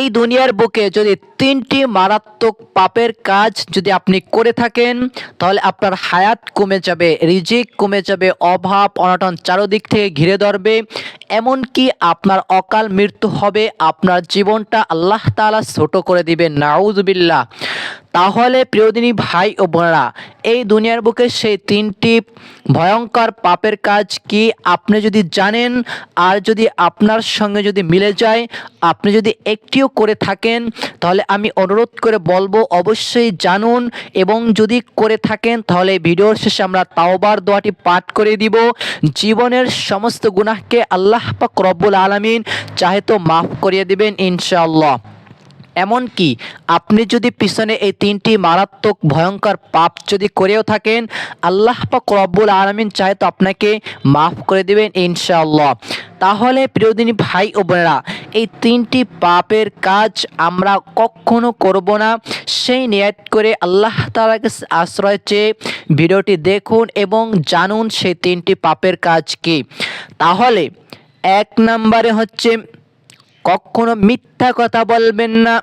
এই দুনিয়ার বুকে যদি তিনটি মারাত্মক পাপের কাজ যদি আপনি করে থাকেন, তাহলে আপনার হায়াত কমে যাবে, রিজিক কমে যাবে, অভাব, অনটন চারোদিক থেকে ঘিরে ধরবে। এমনকি আপনার অকাল মৃত্যু হবে, আপনার জীবনটা আল্লাহ তালা ছোট করে দিবে নাউজবিল্লাহ তাহলে প্রিয়দিনী ভাই ও বোনেরা, এই দুনিয়ার বুকে সেই তিনটি ভয়ঙ্কর পাপের কাজ কি আপনি যদি জানেন? আর যদি আপনার সঙ্গে যদি মিলে যায়, আপনি যদি একটিও করে থাকেন, তাহলে আমি অনুরোধ করে বলব অবশ্যই জানুন। এবং যদি করে থাকেন, তাহলে ভিডিওর শেষে আমরা তাওবার দোয়াটি পাঠ করে দিব। জীবনের সমস্ত গুনাহকে আল্লাহ পাক রব্বুল আলামিন চাহে তো মাফ করিয়ে দেবেন ইনশাআল্লাহ। এমনকি আপনি যদি পিছনে এই তিনটি মারাত্মক ভয়ঙ্কর পাপ যদি করেও থাকেন, আল্লাহ পাক রব্বুল আলমিন চায় তো আপনাকে মাফ করে দেবেন ইনশাআল্লাহ। তাহলে প্রিয়দিনী ভাই ও বোনেরা, এই তিনটি পাপের কাজ আমরা কখনো করব না। সেই নিয়ত করে আল্লাহ তাআলার কাছে আশ্রয় চেয়ে ভিডিওটি দেখুন এবং জানুন সেই তিনটি পাপের কাজ কি। তাহলে এক নম্বরে হচ্ছে কখনো মিথ্যা কথা বলবেন না,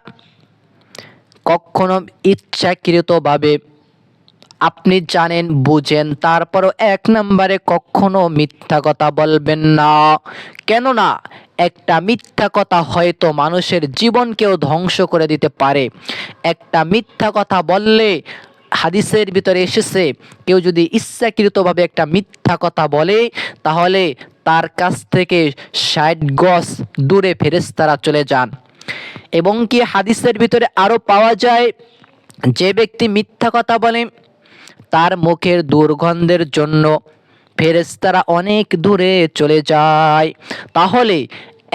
কখনো ইচ্ছাকৃতভাবে আপনি জানেন, বুঝেন, তারপরও এক নম্বরে কখনো মিথ্যা কথা বলবেন না। কেননা, একটা মিথ্যা কথা হয়তো মানুষের জীবনকেও ধ্বংস করে দিতে পারে। একটা মিথ্যা কথা বললে হাদিসের ভিতরে এসেছে, কেউ যদি ইচ্ছাকৃতভাবে একটা মিথ্যা কথা বলে, তাহলে তার কাছ থেকে ষাট গজ দূরে ফেরেশতারা চলে যান। এবং কি হাদিসের ভিতরে আরও পাওয়া যায়, যে ব্যক্তি মিথ্যা কথা বলে, তার মুখের দুর্গন্ধের জন্য ফেরেশতারা অনেক দূরে চলে যায়। তাহলে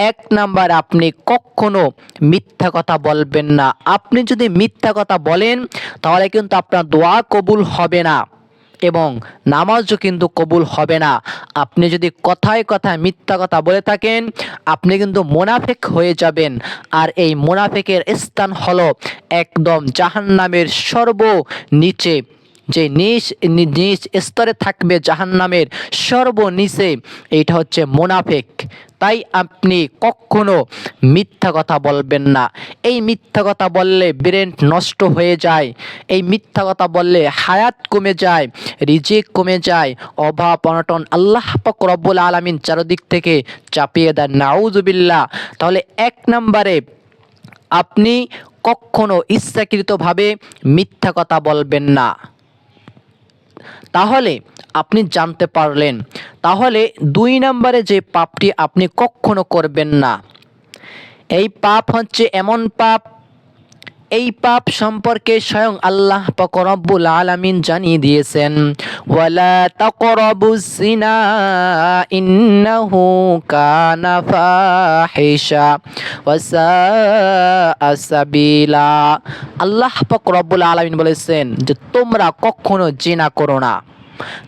এক নাম্বার আপনি কখনো মিথ্যা কথা বলবেন না। আপনি যদি মিথ্যা কথা বলেন, তাহলে কিন্তু আপনার দোয়া কবুল হবে না। এবং নামাজও কিন্তু কবুল হবে না। আপনি যদি কথায় কথায় মিথ্যা কথা বলে থাকেন, আপনি কিন্তু মোনাফেক হয়ে যাবেন। আর এই মোনাফেকের স্থান হলো একদম জাহান্নামের সর্ব নিচে যে নিচ নিচ স্তরে থাকবে জাহান্নামের সর্বনিচে। এইটা হচ্ছে মোনাফেক। তাই আপনি কখনো মিথ্যা কথা বলবেন না। এই মিথ্যা কথা বললে ব্রেন নষ্ট হয়ে যায়। এই মিথ্যা কথা বললে হায়াত কমে যায়, রিজিক কমে যায়, অভাব, অনটন আল্লাহ পাক রব্বুল আলামিন চারদিক থেকে চাপিয়ে দেন। নাউজুবিল্লাহ। তাহলে এক নম্বরে আপনি কখনো ইচ্ছাকৃতভাবে মিথ্যা কথা বলবেন না। তাহলে আপনি জানতে পারলেন। তাহলে দুই নম্বরে যে পাপটি আপনি কখনো করবেন না। এই পাপ হচ্ছে এমন পাপ এই পাপ সম্পর্কে স্বয়ং আল্লাহ পকরব্বুল আলামিন জানিয়ে দিয়েছেন, ওয়ালা তাকরাবু সিনা ইন্নাহু কানা ফাহিশা ওয়াসা সাবিলা। আল্লাহ পাক রব্বুল আলামিন বলেছেন যে, তোমরা কখনো জিনা করো না।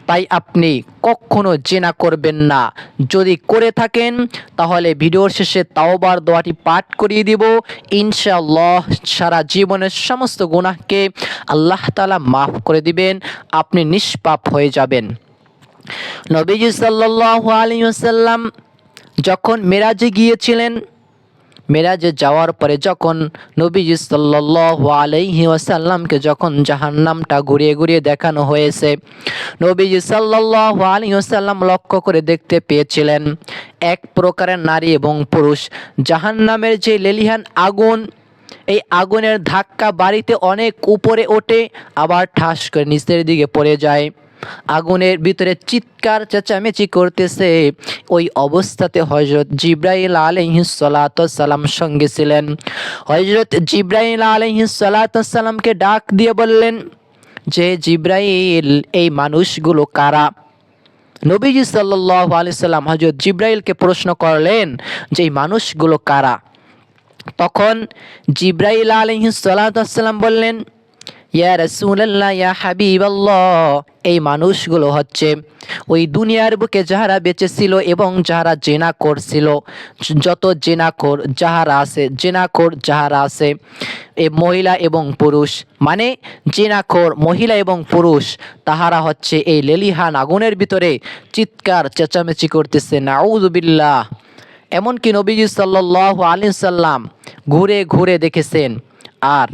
তাই আপনি কখনো জেনা করবেন না। যদি করে থাকেন, তাহলে ভিডিওর শেষে তাওবার দোয়াটি পাঠ করিয়ে দিব। ইনশাআল্লাহ সারা জীবনের সমস্ত গুনাহকে আল্লাহ তাআলা মাফ করে দিবেন, আপনি নিষ্পাপ হয়ে যাবেন। নবীজি আলাইহি ওয়াসাল্লাম যখন মেরাজে গিয়েছিলেন মেরাজে যাওয়ার পরে যখন নবীজি সাল্লাল্লাহু আলাইহি ওয়াসাল্লামকে যখন জাহান্নামটা ঘুরিয়ে ঘুরিয়ে দেখানো হয়েছে নবীজি সাল্লাল্লাহু আলাইহি ওয়াসাল্লাম লক্ষ্য করে দেখতে পেয়েছিলেন এক প্রকারের নারী এবং পুরুষ। জাহান্নামের যে লেলিহান আগুন, এই আগুনের ধাক্কা বাড়িতে অনেক উপরে ওঠে, আবার ঠাস করে নিচের দিকে পড়ে যায়। আগুনের ভিতরে চিৎকার, চেঁচামেচি করতেছে। ওই অবস্থাতে হজরত জিব্রাইল আলহিসালাম সঙ্গে ছিলেন। হজরত জিব্রাইল আলহিসালামকে ডাক দিয়ে বললেন, যে জিব্রাইল, এই মানুষগুলো কারা? নবীজি সাল্লাহ আলি সাল্লাম হজরত জিব্রাইলকে প্রশ্ন করলেন, যে এই মানুষগুলো কারা? তখন জিব্রাইল আলহিসাল্লাম বললেন ইয়া রসুল্লাহ ইয়া হাবিবাল্লাহ। এই মানুষগুলো হচ্ছে ওই দুনিয়ার বুকে যাহারা বেঁচে ছিল এবং যাহারা জেনা করছিল, যত জেনাকর যাহারা আছে জেনাকর যাহারা আছে, এ মহিলা এবং পুরুষ। মানে জেনাখোর মহিলা এবং পুরুষ, তাহারা হচ্ছে এই লেলিহান আগুনের ভিতরে চিৎকার, চেঁচামেচি করতেছে নাউজুবিল্লাহ এমনকি নবীজি সাল্লাহ আলী সাল্লাম ঘুরে ঘুরে দেখেছেন। আর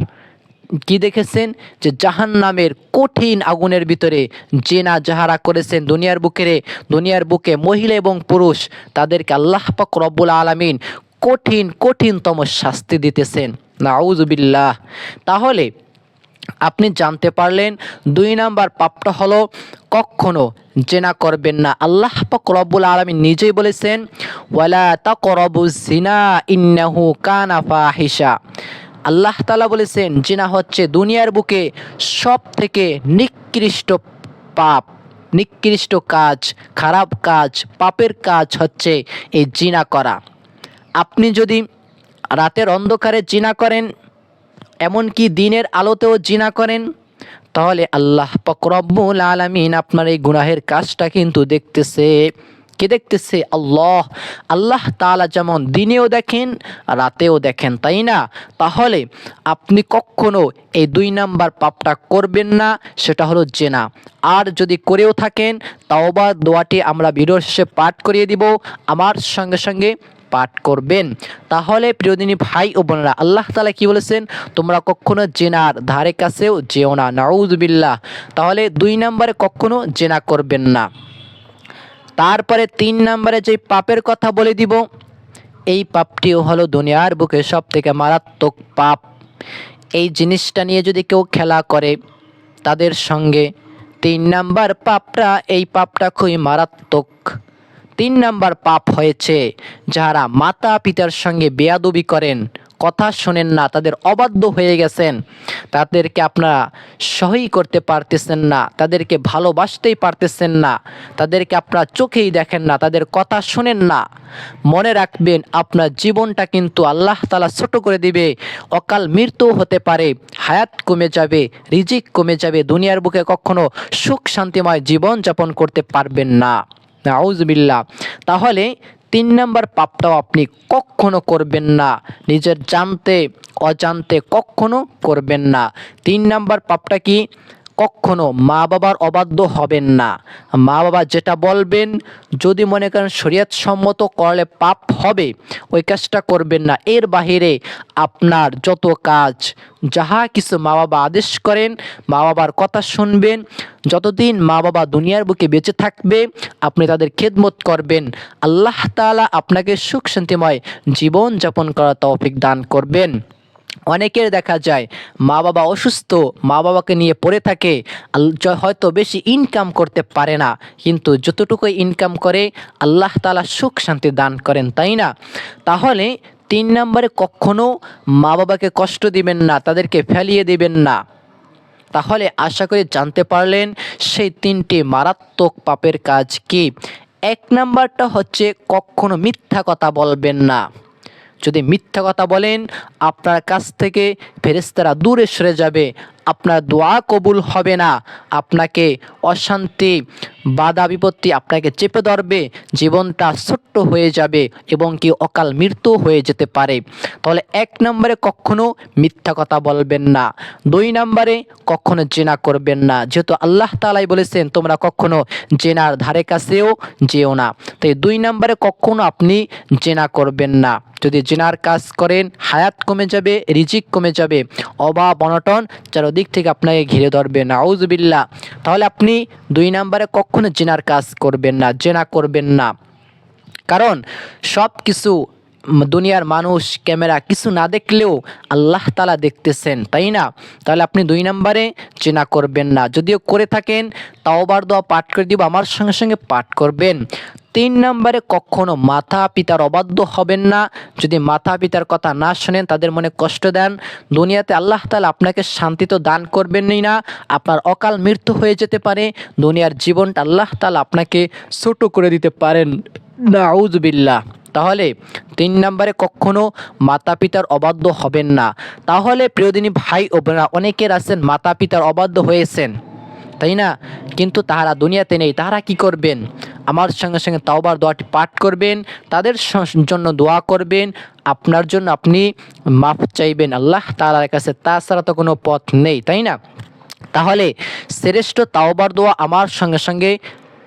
কি দেখেছেন? যে জাহান নামের কঠিন আগুনের ভিতরে জেনা যাহারা করেছেন দুনিয়ার বুকেরে, দুনিয়ার বুকে মহিলা এবং পুরুষ। তাদেরকে আল্লাহ পাক রব্বুল আলমিন কঠিন, কঠিনতম শাস্তি দিতেছেন। নাউজবিল্লাহ তাহলে আপনি জানতে পারলেন, দুই নাম্বার পাপটা হলো কখনো জেনা করবেন না। আল্লাহ পাক রব্বুল আলমী নিজেই বলেছেন, ওয়ালা তাকরাবু জিনা ইন্নাহু কানা ফাহিশা। আল্লাহ তালা বলেছেন জিনা হচ্ছে দুনিয়ার বুকে সব থেকে নিকৃষ্ট পাপ, নিকৃষ্ট কাজ, খারাপ কাজ, পাপের কাজ হচ্ছে এই জিনা করা। আপনি যদি রাতের অন্ধকারে জিনা করেন, এমনকি দিনের আলোতেও জিনা করেন, তাহলে আল্লাহ পকরব্বুল আলমিন আপনার এই গুনাহের কাজটা কিন্তু দেখতেছে। কে দেখতেছে? আল্লাহ। আল্লাহ তালা যেমন দিনেও দেখেন, রাতেও দেখেন, তাই না? তাহলে আপনি কখনো এই দুই নাম্বার পাপটা করবেন না, সেটা হলো জেনা। আর যদি করেও থাকেন, তাওবা দোয়াটি আমরা ভিডিওর শেষে পাঠ করিয়ে দিব। আমার সঙ্গে সঙ্গে পাঠ করবেন। তাহলে প্রিয়দিনী ভাই ও বোনেরা, আল্লাহ তালা কি বলেছেন? তোমরা কখনো জেনার ধারে কাছেও যেও না নাউজবিল্লাহ তাহলে দুই নম্বরে কখনো জেনা করবেন না। তারপরে তিন নম্বরে যে পাপের কথা বলে দিব, এই পাপটিও হলো দুনিয়ার বুকে সব থেকে মারাত্মক পাপ। এই জিনিসটা নিয়ে যদি কেউ খেলা করে, তাদের সঙ্গে তিন নাম্বার পাপটা, এই পাপটা খুবই মারাত্মক। তিন নাম্বার পাপ হয়েছে যারা মাতা পিতার সঙ্গে বেয়াদবি করেন কথা শোনেন না, তাদের অবাধ্য হয়ে গেছেন। তাদেরকে আপনারা সহি করতে পারতেছেন না, তাদেরকে ভালোবাসতেই পারতেছেন না, তাদেরকে আপনারা চোখেই দেখেন না, তাদের কথা শোনেন না। মনে রাখবেন, আপনার জীবনটা কিন্তু আল্লাহ তালা ছোট করে দিবে, অকাল মৃত্যু হতে পারে, হায়াত কমে যাবে, রিজিক কমে যাবে, দুনিয়ার বুকে কখনো সুখ শান্তিময় জীবন যাপন করতে পারবেন না। নাউজবিল্লা তাহলে তিন নম্বর পাপটাও আপনি কখনো করবেন না। নিজের জানতে, অজান্তে কখনো করবেন না। তিন নম্বর পাপটা কি? কখনো মা বাবার অবাধ্য হবেন না। মা বাবা যেটা বলবেন, যদি মনে করেন শরীয়ত সম্মত করলে পাপ হবে, ওই কাজটা করবেন না। এর বাহিরে আপনার যত কাজ, যাহা কিছু মা বাবা আদেশ করেন, মা বাবার কথা শুনবেন, যতদিন মা বাবা দুনিয়ার বুকে বেঁচে থাকবে, আপনি তাদের খেদমত করবেন। আল্লাহ তাআলা আপনাকে সুখ শান্তিময় জীবন যাপন করার তৌফিক দান করবেন। অনেকের দেখা যায় মা বাবা অসুস্থ মা বাবাকে নিয়ে পড়ে থাকে হয়তো বেশি ইনকাম করতে পারে না। কিন্তু যতটুকু ইনকাম করে, আল্লাহ তালা সুখ শান্তি দান করেন, তাই না? তাহলে তিন নম্বরে কখনো মা বাবাকে কষ্ট দিবেন না, তাদেরকে ফেলিয়ে দিবেন না। তাহলে আশা করি জানতে পারলেন সেই তিনটি মারাত্মক পাপের কাজ কি। এক নাম্বারটা হচ্ছে কখনো মিথ্যা কথা বলবেন না। যদি মিথ্যা কথা বলেন আপনার কাছ থেকে ফেরেস্তারা দূরে সরে যাবে। আপনার দোয়া কবুল হবে না। আপনাকে অশান্তি, বাধা, বিপত্তি আপনাকে চেপে ধরবে। জীবনটা ছোট্ট হয়ে যাবে এবং কি অকাল মৃত্যু হয়ে যেতে পারে। তাহলে এক নম্বরে কখনো মিথ্যা কথা বলবেন না। দুই নম্বরে কখনো জেনা করবেন না। যেহেতু আল্লাহ তালাই বলেছেন, তোমরা কখনো জেনার ধারে কাছেও যেও না। তাই দুই নম্বরে কখনো আপনি জেনা করবেন না। যদি জেনার কাজ করেন, হায়াত কমে যাবে, রিজিক কমে যাবে, অভাব, অনটন চারদিক থেকে আপনাকে ঘিরে ধরবে নাউজবিল্লা তাহলে আপনি দুই নাম্বারে কখনো জেনার কাজ করবেন না, জেনা করবেন না। কারণ সব কিছু দুনিয়ার মানুষ, ক্যামেরা কিছু না দেখলেও আল্লাহ তালা দেখতেছেন, তাই না? তাহলে আপনি দুই নম্বরে চেনা করবেন না। যদিও করে থাকেন, তাওবার দোয়া পাঠ করে দিব, আমার সঙ্গে সঙ্গে পাঠ করবেন। তিন নম্বরে কখনো মাতা পিতার অবাধ্য হবেন না। যদি মাতা পিতার কথা না শোনেন, তাদের মনে কষ্ট দেন। দুনিয়াতে আল্লাহ তালা আপনাকে শান্তি তো দান করবেনই না। আপনার অকাল মৃত্যু হয়ে যেতে পারে। দুনিয়ার জীবনটা আল্লাহ তালা আপনাকে ছোট করে দিতে পারেন। নাউজবিল্লাহ তাহলে তিন নম্বরে কখনো মাতা পিতার অবাধ্য হবেন না। তাহলে প্রিয়দিনী ভাই ও বোনেরা, অনেকের আছেন মাতা পিতার অবাধ্য হয়েছেন। তাই না? কিন্তু তাহারা দুনিয়াতে নেই। তাহারা কি করবেন? আমার সঙ্গে সঙ্গে তাওবার দোয়াটি পাঠ করবেন, তাদের জন্য দোয়া করবেন, আপনার জন্য আপনি মাফ চাইবেন। আল্লাহ তাআলার কাছে তাছাড়া তো কোনো পথ নেই, তাই না? তাহলে শ্রেষ্ঠ তাওবার দোয়া আমার সঙ্গে সঙ্গে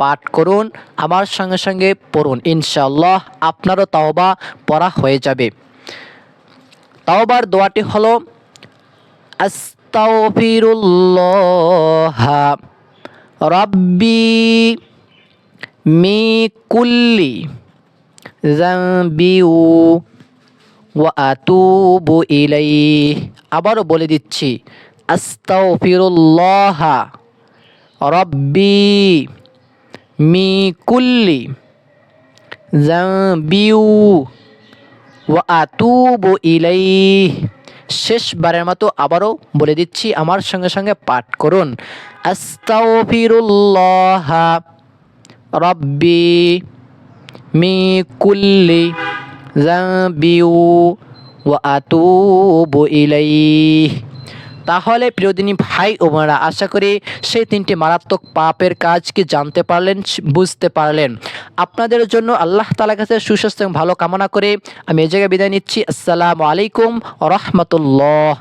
পাঠ করুন, আমার সঙ্গে সঙ্গে পড়ুন। ইনশাআল্লাহ আপনারও তাওবা পড়া হয়ে যাবে। তাওবার দোয়াটি হলো, আস্তাগফিরুল্লাহ, রাব্বি মি কুল্লি জাম্বি ওয়া আতুবু ইলাইহি। আবারও বলে দিচ্ছি, আস্তাগফিরুল্লাহ রাব্বি মি কুল্লি জাম্বিউ ওয়া আতুবু ইলাইহি। শেষবারের মতো আবারও বলে দিচ্ছি, আমার সঙ্গে সঙ্গে পাঠ করুন। আস্তাগফিরুল্লাহ রাব্বি মি কুল্লি জাম্বিউ ওয়া আতুবু তাহলে প্রিয়দিনী ভাই ও বোনেরা, আশা করি সেই তিনটি মারাত্মক পাপের কাজ কি জানতে পারলেন, বুঝতে পারলেন। আপনাদের জন্য আল্লাহ তালা কাছে সুস্বাস্থ্য এবং ভালো কামনা করে আমি এই জায়গায় বিদায় নিচ্ছি। আসসালামু আলাইকুম রহমতুল্লাহ।